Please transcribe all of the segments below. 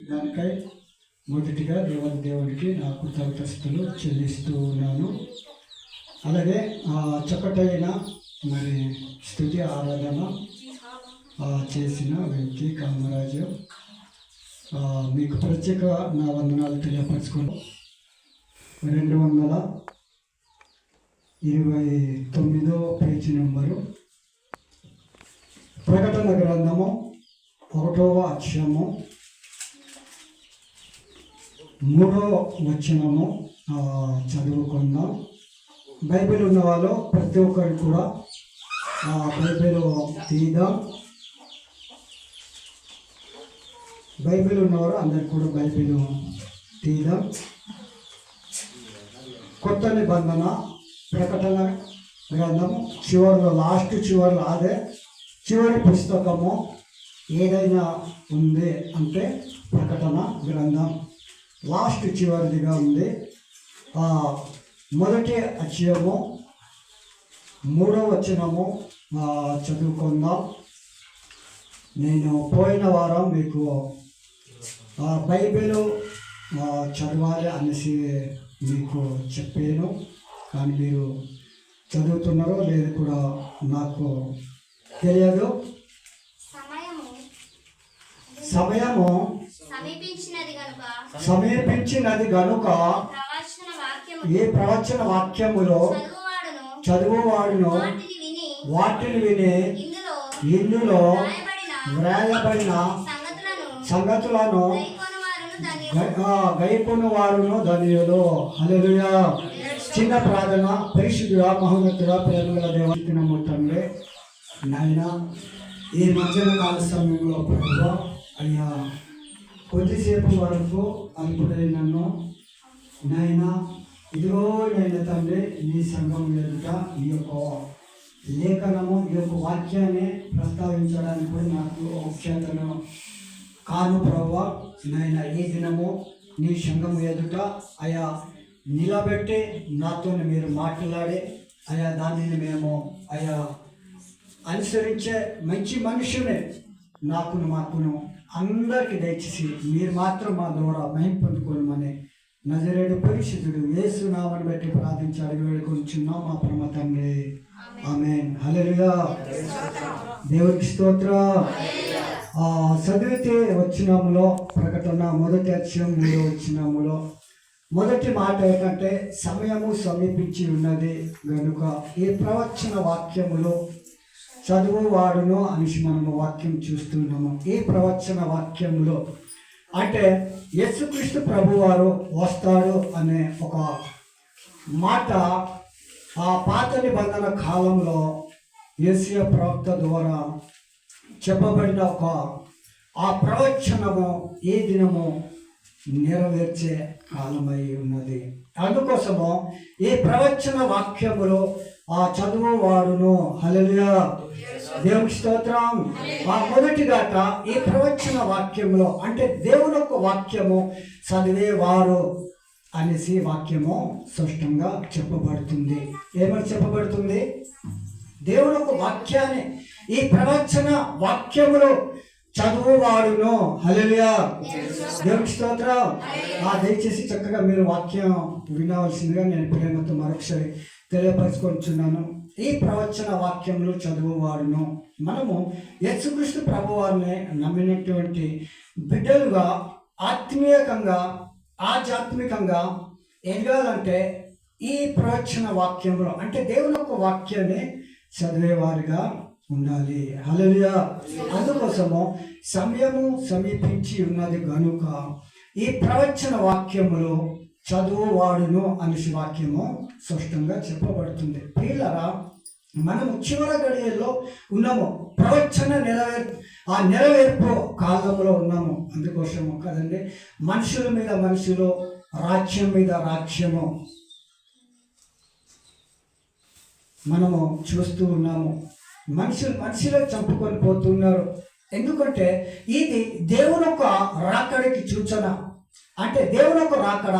దానికై మొదటిగా దేవుని దేవునికి నా కృతజ్ఞతలు చెల్లిస్తూ ఉన్నాను. అలాగే ఆ చక్కటైన మరి స్థుతి ఆరాధన చేసిన వ్యక్తి కామరాజు మీకు ప్రత్యేక నా వందనాలు తెలియపరచుకోండి రెండు వందల ఇరవై తొమ్మిదో పేజీ నెంబరు ప్రకటన గ్రంథము ఒకటవ అక్షము మూడో వచనము చదువుకుందాం బైబిల్ ఉన్న వాళ్ళు ప్రతి ఒక్కరు కూడా బైబిల్ తీద్దాం. బైబిల్ ఉన్నవారు అందరు కూడా బైబిల్ తీద్దాం. కొత్త నిబంధన ప్రకటన గ్రంథము చివరిలో లాస్ట్ చివరిలో అదే చివరి పుస్తకము ఏదైనా ఉంది అంటే ప్రకటన గ్రంథం. లాస్ట్ చివరిదిగా ఉంది. ఆ, మొదటి అక్షయము మూడవ వచనము చదువుకుందాం. నేను పోయిన వారం మీకు బైబిల్ చదవాలి అనేసి మీకు చెప్పాను. కానీ మీరు చదువుతున్నారో లేదు కూడా నాకు తెలియదు. సమయము సమీపించినది గనుక. ఏ ప్రవచన వాక్యములో చదువువాడును. వాటిని విని ఇందులో ఇందులో రాయబడిన వ్రాయబడిన సంగతులను గైపును వారును ధన్యులు. హల్లెలూయా. చిన్న ప్రార్థన పరిశుద్ధుడా మహోన్నతుడా ప్రేమగల దేవతినము తండ్రి. నాయన ఈ మధ్యాహ్న కాల సమయంలో ప్రభువా అయ్యా కొద్దిసేపు వరకు అల్పుడై నన్ను నాయనా ఇదిగో నేను తండ్రి నీ సంఘం ఎదుట ఈ యొక్క లేఖనము ఈ యొక్క వాక్యాన్ని ప్రస్తావించడానికి కూడా నాకు ఔక్షతను కాను ప్రభావ నాయన ఈ దినము నీ సంఘం ఎదుట అయా నిలబెట్టి నాతో మీరు మాట్లాడి అయా దానిని మేము అయా అనుసరించే మంచి మనుషులే నాకును మాకును అందరికి దయచేసి మీరు మాత్రం మా ద్వారా మహిం పొందుకోనమని నజరేడు పరిశుద్ధుడు వేసు నామని బట్టి ప్రార్థించాడు వేడుకొంచున్నాం మా పరమ తండ్రి. ఆమె హల్లెలూయా. దేవుడికి స్తోత్ర. చదివితే వచ్చినాములో ప్రకటన మొదటి అక్షరం మూడో వచ్చినాములో మొదటి మాట ఏంటంటే సమయము సమీపించి ఉన్నది గనుక ఈ ప్రవచన వాక్యములో చదువు వాడును అనేసి మనము వాక్యం చూస్తున్నాము. ఈ ప్రవచన వాక్యంలో అంటే యేసుక్రీస్తు ప్రభువారు వస్తాడు అనే ఒక మాట ఆ పాత నిబంధన కాలంలో యేసియ ప్రవక్త ద్వారా చెప్పబడిన ఒక ఆ ప్రవచనము ఏ దినము నెరవేర్చే కాలమై ఉన్నది. అందుకోసము ఈ ప్రవచన వాక్యములో ఆ చదువు వాడును హల్లెలూయా. దేవుని స్తోత్రం. ఆ మొదటి గాట ఈ ప్రవచన వాక్యములో అంటే దేవుని యొక్క వాక్యము చదివేవారు అనేసి వాక్యము స్పష్టంగా చెప్పబడుతుంది. ఏమని చెప్పబడుతుంది? దేవుని యొక్క వాక్యాన్ని ఈ ప్రవచన వాక్యములు చదువువాడును. హల్లెలూయా. దేవుని స్తోత్రం. ఆ దయచేసి చక్కగా మీరు వాక్యం వినవలసిందిగా నేను ప్రేమతో మరొకసారి తెలియపరచుకొంటున్నాను ఈ ప్రవచన వాక్యములు చదువువాడును. మనము యేసుక్రీస్తు ప్రభువారిని నమ్మినటువంటి బిడ్డలుగా ఆత్మీయకంగా ఆధ్యాత్మికంగా ఎదగాలంటే ఈ ప్రవచన వాక్యంలో అంటే దేవుని యొక్క వాక్యాన్ని చదివేవారిగా ఉండాలి. హల్లెలూయా. అందుకోసము సమయము సమీపించి ఉన్నది కనుక ఈ ప్రవచన వాక్యములో చదువు వాడును అనేసి వాక్యము స్పష్టంగా చెప్పబడుతుంది. పిల్లరా మనము చివరి గడియల్లో ఉన్నాము. ప్రవచన నెరవేర్ ఆ నెరవేర్పు కాలంలో ఉన్నాము. అందుకోసము కదండి మనుషుల మీద మనుషులు రాజ్యం మీద రాజ్యము. మనము చూస్తూ ఉన్నాము. మనుషులు మనుషులే చంపుకొని పోతున్నారు. ఎందుకంటే ఇది దేవుని యొక్క రాకడికి సూచన. అంటే దేవుని యొక్క రాకడ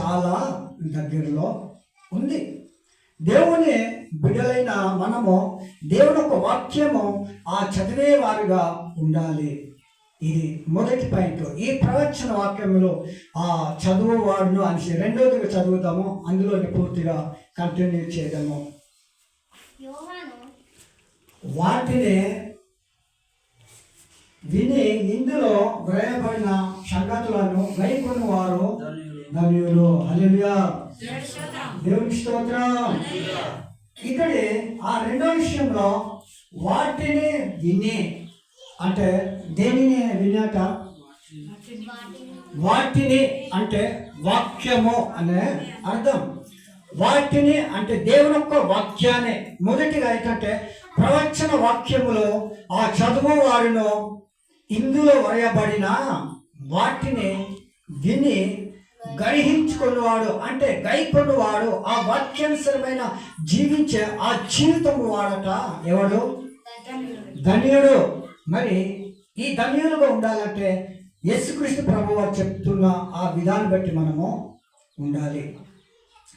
చాలా దగ్గరలో ఉంది. దేవుని బిడ్డలైన మనము దేవుని యొక్క వాక్యము ఆ చదివే వారిగా ఉండాలి. ఇది మొదటి పాయింట్. ఈ ప్రవచన వాక్యంలో ఆ చదువు వాడును అని రెండోదిగా చదువుతాము. అందులోని పూర్తిగా కంటిన్యూ చేయడము వాటిని విని ఇందులో వ్రాయబడిన సంగతులను గైకొని వారు. ధన్యులు. హల్లెలూయా. దేవుని స్తోత్రం. ఇక్కడే ఆ రెండో విషయంలో వాటిని విని అంటే దేనిని వినాక వాటిని అంటే వాక్యము అనే అర్థం. వాటిని అంటే దేవుని యొక్క వాక్యాన్ని మొదటిగా ఏంటంటే ప్రవచన వాక్యములో ఆ చదువు వారిను ఇందులో వరయబడిన వాటిని విని గ్రహించుకున్నవాడు అంటే గైకొన్నవాడు ఆ వాక్యానుసరమైన జీవించే ఆ జీవితం వాడట ఎవడు? ధన్యుడు. మరి ఈ ధన్యులుగా ఉండాలంటే యేసుక్రీస్తు ప్రభు వారు చెప్తున్న ఆ విధానం బట్టి మనము ఉండాలి.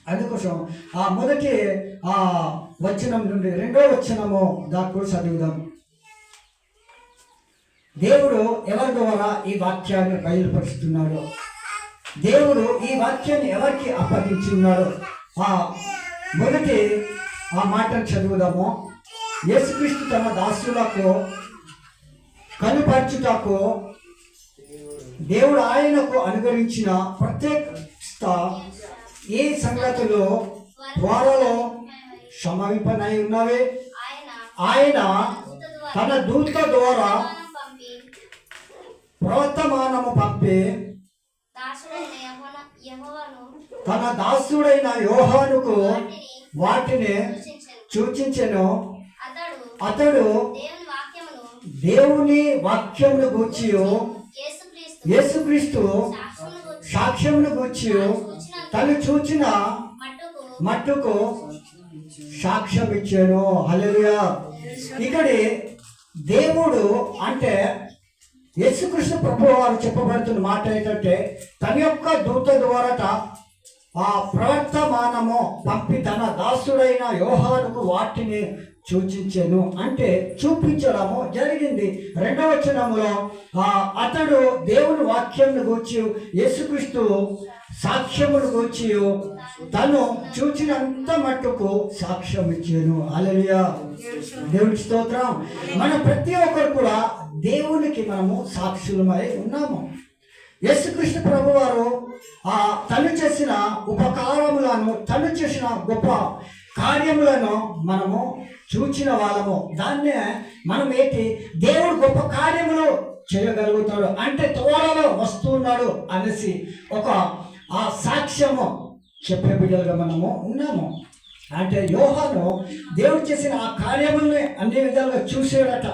అందుకోసం ఆ మొదటి ఆ వచనం నుండి రెండో వచనము దాకా చదువుదాం. దేవుడు ఎవరి ద్వారా ఈ వాక్యాన్ని బయలుపరుస్తున్నాడు? దేవుడు ఈ వాక్యాన్ని ఎవరికి అప్పగించున్నాడు? ఆ మొదటి ఆ మాటను చదువుదాము. యేసుక్రీస్తు తన దాసులకు కనుపరచుటకు దేవుడు ఆయనకు అనుగ్రహించిన ప్రత్యేక ఈ సంగతులు త్వరలో సమీపనై ఉన్నవి. ఆయన తన దూత ద్వారా పంపి ప్రవర్తమానము పంపి తన దాసుడైన యోహానుకు వాటిని సూచించెను. అతడు దేవుని వాక్యమును గూర్చి యేసుక్రీస్తు సాక్ష్యమును గూర్చి తను చూచిన మట్టుకు సాక్ష్యం ఇచ్చాను హల్లెలూయా. ఇక్కడి దేవుడు అంటే యేసుకృష్ణ ప్రభు వారు చెప్పబడుతున్న మాట ఏంటంటే తన యొక్క దూత ద్వారా ఆ ప్రవర్తమానము పంపి తన దాసుడైన యోహానుకు వాటిని సూచించాను అంటే చూపించడము జరిగింది. రెండవ చనములో ఆ అతడు దేవుని వాక్యంను గూర్చి యేసుక్రీస్తు సాక్ష్యమును గూర్చి తను చూచినంత మట్టుకు సాక్ష్యం ఇచ్చాను. అలలియా దేవుడి స్తోత్రం. మన ప్రతి ఒక్కరు కూడా దేవునికి మనము సాక్షులమై ఉన్నాము. యేసుకృష్ణ ప్రభు వారు ఆ తను చేసిన ఉపకారములను తను చేసిన గొప్ప కార్యములను మనము చూచిన వాళ్ళము. దాన్నే మనం ఏంటి? దేవుడు గొప్ప కార్యములు చేయగలుగుతాడు. అంటే త్వరలో వస్తున్నాడు అనేసి ఒక ఆ సాక్ష్యము చెప్పే బిడ్డలుగా మనము ఉన్నాము. అంటే యోహాను దేవుడు చేసిన ఆ కార్యముల్ని అన్ని విధాలుగా చూసేడట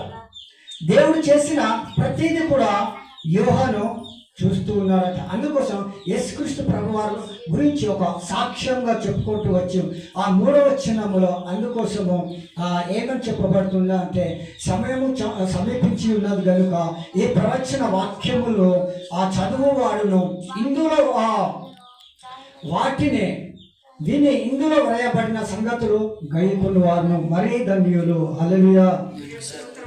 దేవుడు చేసిన ప్రతిదీ కూడా యోహాను చూస్తూ ఉన్నారంట. అందుకోసం యేసుకృష్ణ ప్రభు వారి గురించి ఒక సాక్ష్యంగా చెప్పుకుంటూ వచ్చాం. ఆ మూడవ చిన్నములో అందుకోసము ఏమని చెప్పబడుతుందా అంటే సమయము చ- సమీపించి ఉన్నది కనుక ఈ ప్రవచన వాక్యములో ఆ చదువు వాడును ఇందులో ఆ వాటిని దీన్ని ఇందులో వ్రాయబడిన సంగతులు గైకులు వారును మరీ ధన్యులు. అలలుయా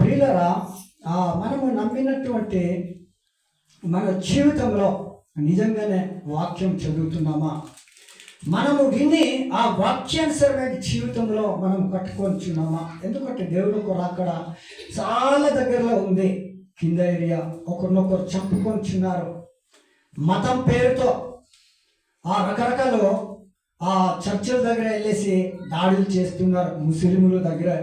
ప్రియులరా ఆ, మనము నమ్మినటువంటి మన జీవితంలో నిజంగానే వాక్యం చదువుతున్నామా? మనము విని ఆ వాక్యానుసరమైన జీవితంలో మనం కట్టుకొనిచున్నామా ఎందుకంటే దేవుడు కూడా అక్కడ చాలా దగ్గరలో ఉంది. కింద ఏరియా ఒకరినొకరు చంపుకొనిచున్నారు మతం పేరుతో ఆ రకరకాలు ఆ చర్చిల దగ్గర వెళ్ళేసి దాడులు చేస్తున్నారు. ముస్లింల దగ్గర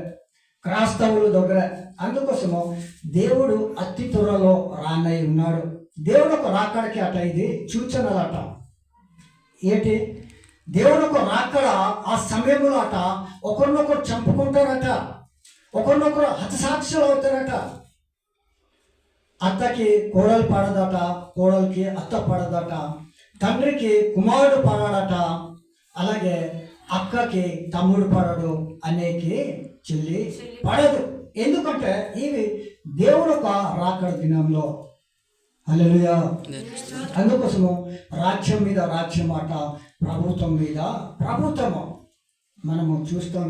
క్రైస్తవుల దగ్గర. అందుకోసము దేవుడు అతి త్వరలో రానై ఉన్నాడు. దేవుడు ఒక రాకడకి అట ఇది సూచనలట. ఏంటి? దేవుడు ఒక రాకడ ఆ సమయంలో అట ఒకరినొకరు చంపుకుంటారట. ఒకరినొకరు హతసాక్షులు అవుతారట. అత్తకి కోడలు పడదట కోడలికి అత్త పడదట తండ్రికి కుమారుడు పడడట అలాగే అక్కకి తమ్ముడు పడడు అనేకి చెల్లి పడదు. ఎందుకంటే ఇవి దేవుడు ఒక రాకడ దినంలో హల్లెలూయా. అందుకోసము రాజ్యం మీద రాజ్యం మాట ప్రభుత్వం మీద ప్రభుత్వము మనము చూస్తాం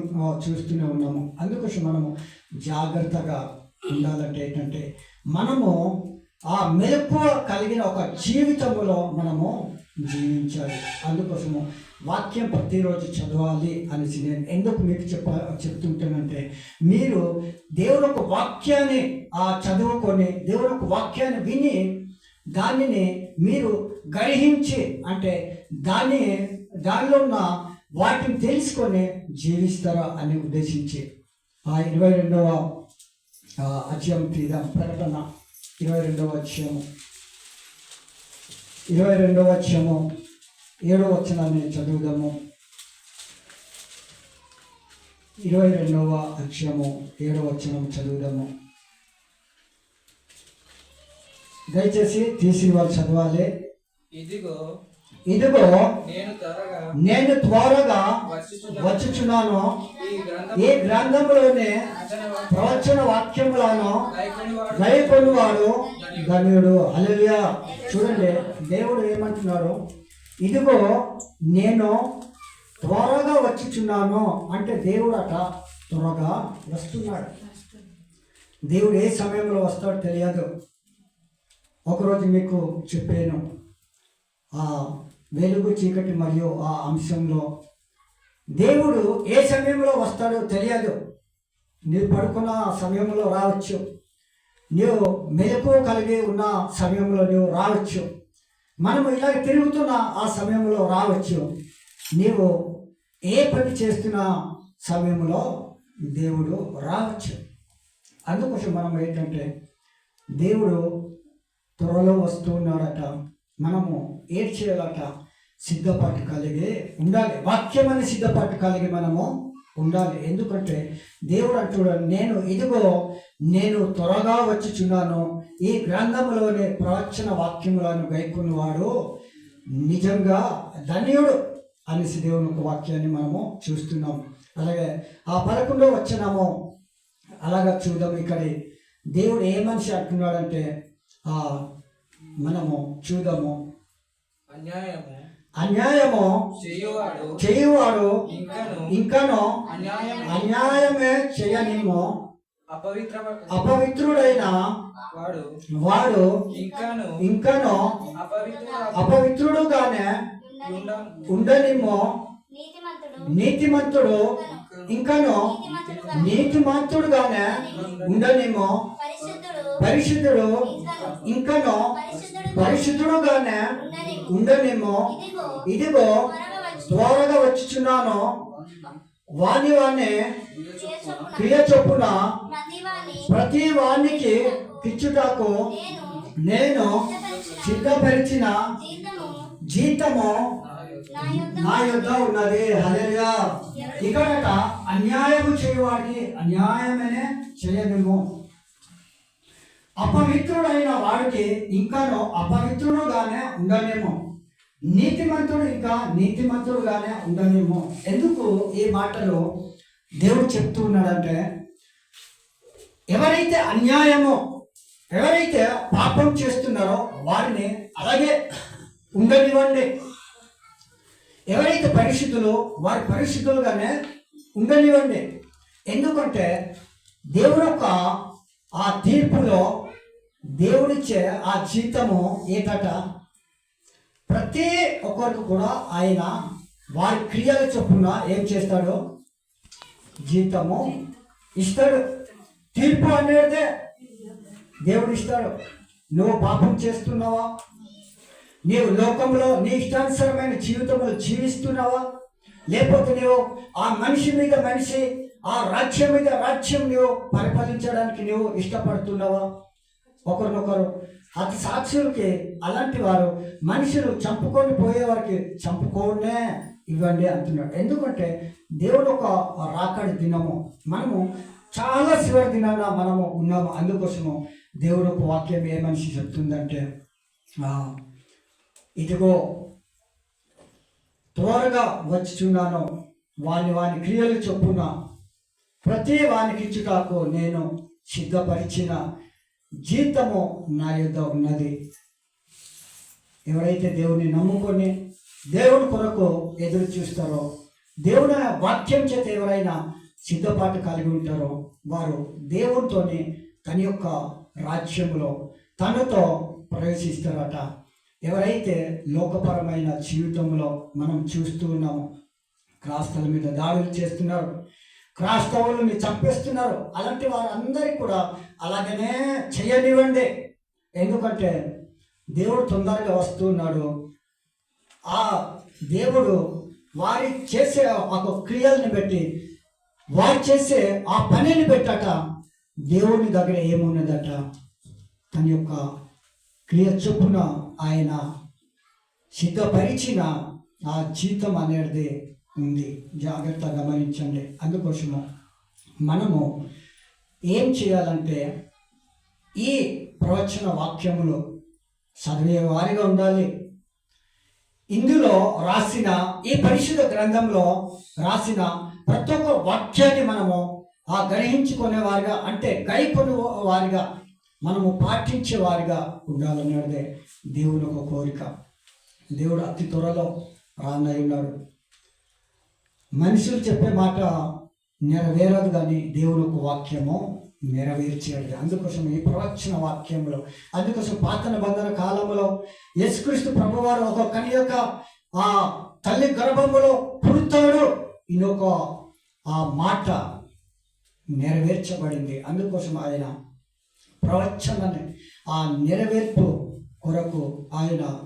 చూస్తూనే ఉన్నాము. అందుకోసం మనము జాగ్రత్తగా ఉండాలంటే ఏంటంటే మనము ఆ మెలకువ కలిగిన ఒక జీవితంలో మనము జీవించాలి. అందుకోసము వాక్యం ప్రతిరోజు చదవాలి అనేసి నేను ఎందుకు మీకు చెప్ప చెప్తుంటానంటే మీరు దేవుని ఒక వాక్యాన్ని ఆ చదువుకొని దేవుని ఒక వాక్యాన్ని విని దానిని మీరు గ్రహించి అంటే దాన్ని దానిలో ఉన్న వాటిని తెలుసుకొని జీవిస్తారా అని ఉద్దేశించి. ఆ ఇరవై రెండవ అజయం అధ్యాయం ప్రకటన ఇరవై రెండవ అధ్యాయము. ఇరవై రెండవ అధ్యాయము. ఏడవ వచనాన్ని చదువుదాము. ఇరవై రెండవ అధ్యాయము ఏడవ వచనం చదువుదాము. దయచేసి తీసి వాళ్ళు చదవాలి. ఇదిగో ఇదిగో నేను త్వరగా నేను త్వరగా వచ్చుచున్నాను. ఈ గ్రంథం ఈ గ్రంథంలోనే ప్రవచన వాక్యములను గాయకుని వాడు ధన్యుడు. అలలియా చూడండి దేవుడు ఏమంటున్నాడు? ఇదిగో నేను త్వరగా వచ్చిచున్నాను అంటే దేవుడు అట త్వరగా వస్తున్నాడు. దేవుడు ఏ సమయంలో వస్తాడో తెలియదు. ఒకరోజు మీకు చెప్పాను. ఆ వెలుగు చీకటి మరియు ఆ అంశంలో దేవుడు ఏ సమయంలో వస్తాడో తెలియదు. నీవు పడుకున్న సమయంలో రావచ్చు. నీవు మెలకు కలిగి ఉన్న సమయంలో నీవు రావచ్చు. మనము ఇలా తిరుగుతున్న ఆ సమయంలో రావచ్చు నీవు ఏ పని చేస్తున్న సమయంలో దేవుడు రావచ్చు. అందుకోసం మనం ఏంటంటే దేవుడు త్వరలో వస్తున్నాడట మనము ఏడ్ చేయాలట సిద్ధపాటు కలిగి ఉండాలి. వాక్యం సిద్ధపాటు కలిగి మనము ఉండాలి. ఎందుకంటే దేవుడు అంటున్నాడు నేను ఇదిగో నేను త్వరగా వచ్చుచున్నాను. ఈ గ్రంథంలోని ప్రవచన వాక్యములను గైకున్నవాడు నిజంగా ధన్యుడు అనేసి దేవుని ఒక వాక్యాన్ని మనము చూస్తున్నాం. అలాగే ఆ పదకొండో వచ్చినాము అలాగా చూద్దాం ఇక్కడ. దేవుడు ఏ మనిషి అంటున్నాడంటే ఆ మనము చూద్దాము. అన్యాయము అన్యాయము చేయువాడు ఇంకను ఇంకను అన్యాయం అన్యాయమే చేయనిమో అపవిత్ర అపవిత్రుడైన వాడు వాడు ఇంకను ఇంకను అపవిత్ర అపవిత్రుడుగానే ఉండ ఉండనిమో నీతిమంతుడు ఇంకను. నీతిమంతుడుగా నీతిమంతుడుగానే. ఉండనిమో. పరిశుద్ధుడు ఇంకను ఇంకను పరిశుద్ధుడు పరిశుద్ధుడుగానే ఉండనిము. ఇదిగో త్వరగా వచ్చి త్వరగా వచ్చుచున్నాను. వాని చేర్చుకున్న క్రియ చొప్పున ప్రతి వానికి పిచ్చుటకు నేను సిద్ధపరిచిన జీతము నా యొద్ద ఉన్నది. హల్లెలూయా. ఇక్కడట అన్యాయము చేయవాడికి అన్యాయమనే చేయనిము అపవిత్రుడైన వాడికి ఇంకాను అపవిత్రుడుగానే ఉండలేము. నీతిమంతుడు ఇంకా నీతిమంతుడుగానే ఉండలేము. ఎందుకు ఈ మాటలో దేవుడు చెప్తూ ఉన్నాడంటే ఎవరైతే అన్యాయమో ఎవరైతే పాపం చేస్తున్నారో వారిని అలాగే ఉండనివ్వండి. ఎవరైతే పరిస్థితులు వారి పరిస్థితులుగానే ఉండనివ్వండి. ఎందుకంటే దేవుడు యొక్క ఆ తీర్పులో దేవుడిచ్చే ఆ జీతము ఏంటట ప్రతి ఒక్కరికి కూడా ఆయన వారి క్రియల చొప్పున ఏం చేస్తాడు? జీతము ఇస్తాడు. తీర్పు అనేదే దేవుడు ఇస్తాడు నువ్వు పాపం చేస్తున్నావా? నీవు లోకంలో నీ ఇష్టానుసరమైన జీవితంలో జీవిస్తున్నావా? లేకపోతే నీవు ఆ మనిషి మీద మనిషి ఆ రాజ్యం మీద రాజ్యం నీవు పరిపాలించడానికి నీవు ఇష్టపడుతున్నావా? ఒకరినొకరు. అతి సాక్షులకి అలాంటి వారు మనుషులు చంపుకొని పోయే వారికి చంపుకోనే ఇవ్వండి అంటున్నాడు. ఎందుకంటే దేవుడు ఒక రాకడి దినము. మనము చాలా చివరి దినాన మనము ఉన్నాము. అందుకోసము దేవుడు ఒక వాక్యం ఏ మనిషి చెప్తుందంటే ఆ, ఇదిగో త్వరగా వచ్చుచున్నాను. వాని వాని క్రియలు చొప్పున ప్రతి వానికి ఇచ్చుటకు నేను సిద్ధపరిచిన జీతము నా యొద్ద ఉన్నది. ఎవరైతే దేవుని నమ్ముకొని దేవుని కొరకు ఎదురు చూస్తారో దేవుని వాక్యం చేత ఎవరైనా సిద్ధపాటు కలిగి ఉంటారో వారు దేవునితోనే తన యొక్క రాజ్యంలో తనతో ప్రవేశిస్తారట. ఎవరైతే లోకపరమైన జీవితంలో మనం చూస్తూ ఉన్నామో క్రాస్తవుల మీద దాడులు చేస్తున్నారు క్రాస్తవులని చంపేస్తున్నారు అలాంటి వారందరికీ కూడా అలాగనే చేయనివ్వండి. ఎందుకంటే దేవుడు తొందరగా వస్తున్నాడు ఆ దేవుడు వారి చేసే ఒక క్రియల్ని బట్టి వారు చేసే ఆ పనిని పెట్టట దేవుని దగ్గర ఏమున్నదట? తన యొక్క క్రియ చొప్పున ఆయన సిద్ధపరిచిన ఆ జీతం అనేది ఉంది. జాగ్రత్త గమనించండి. అందుకోసము మనము ఏం చేయాలంటే ఈ ప్రవచన వాక్యములు చదివే వారిగా ఉండాలి. ఇందులో రాసిన ఈ పరిశుద్ధ గ్రంథంలో రాసిన ప్రతి ఒక్క వాక్యాన్ని మనము ఆ గ్రహించుకునే వారిగా అంటే గైకొని వారిగా మనము పాటించే వారిగా ఉండాలనేదే దేవుని ఒక కోరిక. దేవుడు అతి త్వరలో రానై ఉన్నాడు మనుషులు చెప్పే మాట నెరవేరదు కానీ దేవుని ఒక వాక్యము నెరవేర్చాడు అందుకోసం ఈ ప్రవచన వాక్యంలో అందుకోసం పాత నిబంధన కాలంలో యేసుక్రీస్తు ప్రభువారు ఒక కని యొక్క ఆ తల్లి గర్భములో పుడతాడు ఇనొక ఆ మాట నెరవేర్చబడింది. అందుకోసం ఆయన ప్రవచనని ఆ నెరవేర్పు కొరకు ఆయన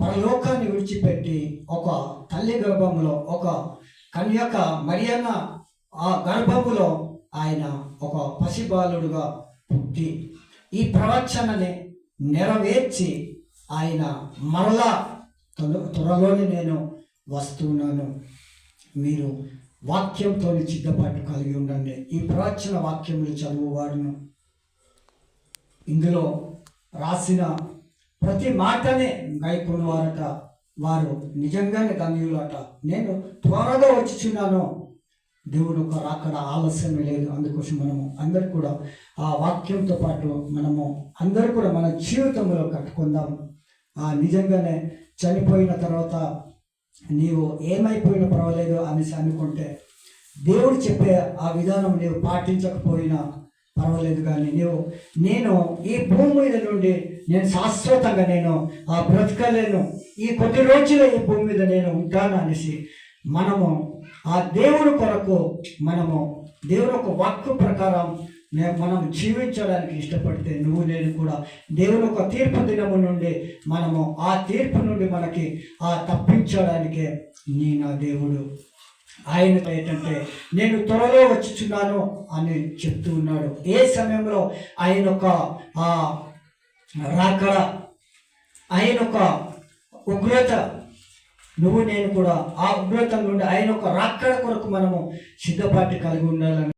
పరలోకాన్ని విడిచిపెట్టి ఒక తల్లి గర్భంలో ఒక కన్యక మరియన్న ఆ గర్భములో ఆయన ఒక పసిబాలుడుగా పుట్టి ఈ ప్రవచనని నెరవేర్చి ఆయన మరలా త్వర- త్వరలోనే నేను వస్తున్నాను. మీరు వాక్యంతో సిద్ధపాటు కలిగి ఉండండి. ఈ ప్రవచన వాక్యములు చదువువాడును. ఇందులో రాసిన ప్రతి మాటనే వారట వారు నిజంగానే గమ్యులట నేను త్వరగా వచ్చుచున్నాను. దేవుడు ఒక రాకడ ఆలస్యం లేదు. అందుకోసం మనము అందరు కూడా ఆ వాక్యంతో పాటు మనము అందరు కూడా మన జీవితంలో కట్టుకుందాం. ఆ నిజంగానే చనిపోయిన తర్వాత నీవు ఏమైపోయినా పర్వాలేదు అనేసి అనుకుంటే దేవుడు చెప్పే ఆ విధానం నీవు పాటించకపోయినా పర్వాలేదు కానీ నీవు నేను ఈ భూమి మీద నుండి నేను శాశ్వతంగా నేను ఆ బ్రతకలేను. ఈ కొద్ది రోజులు ఈ భూమి మీద నేను ఉంటాను అనేసి మనము ఆ దేవుని కొరకు మనము దేవుని ఒక వాక్కు ప్రకారం మనం జీవించడానికి ఇష్టపడితే నువ్వు నేను కూడా దేవుని ఒక తీర్పు దినము నుండి మనము ఆ తీర్పు నుండి మనకి ఆ తప్పించడానికే నీ నా దేవుడు. ఆయన ఏంటంటే నేను త్వరలో వచ్చుచున్నాను అని చెప్తూ ఉన్నాడు. ఏ సమయంలో ఆయన ఒక ఆ రాకడ ఆయన ఒక ఉగ్రత నువ్వు నేను కూడా ఆ ఉగ్రత నుండి ఆయన ఒక రాకడ కొరకు మనము సిద్ధపాటి కలిగి ఉండాలని